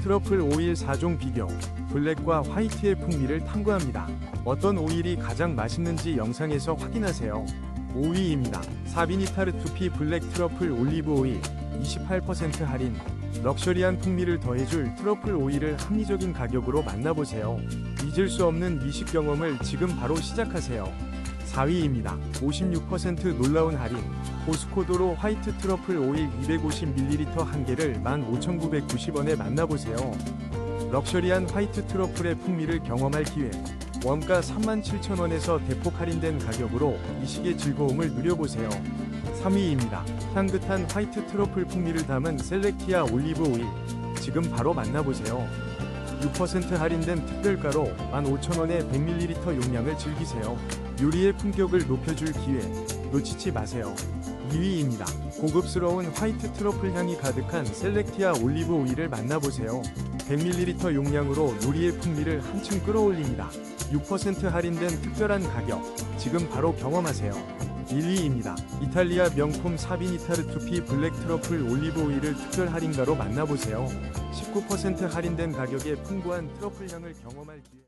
트러플 오일 4종 비교, 블랙과 화이트의 풍미를 탐구합니다. 어떤 오일이 가장 맛있는지 영상에서 확인하세요. 5위입니다. 사비니 타르 투피 블랙 트러플 올리브 오일 28% 할인. 럭셔리한 풍미를 더해줄 트러플 오일을 합리적인 가격으로 만나보세요. 잊을 수 없는 미식 경험을 지금 바로 시작하세요. 4위입니다. 56% 놀라운 할인. 보스코도로 화이트 트러플 오일 250ml 한 개를 15,990원에 만나보세요. 럭셔리한 화이트 트러플의 풍미를 경험할 기회. 원가 37,000원에서 대폭 할인된 가격으로 이식의 즐거움을 누려보세요. 3위입니다. 향긋한 화이트 트러플 풍미를 담은 셀렉티아 올리브 오일. 지금 바로 만나보세요. 6% 할인된 특별가로 15,000원의 100ml 용량을 즐기세요. 요리의 품격을 높여줄 기회. 놓치지 마세요. 2위입니다. 고급스러운 화이트 트러플 향이 가득한 셀렉티아 올리브 오일을 만나보세요. 100ml 용량으로 요리의 풍미를 한층 끌어올립니다. 6% 할인된 특별한 가격. 지금 바로 경험하세요. 1위입니다. 이탈리아 명품 사비니타르 투피 블랙 트러플 올리브 오일을 특별 할인가로 만나보세요. 19% 할인된 가격에 풍부한 트러플 향을 경험할 기회.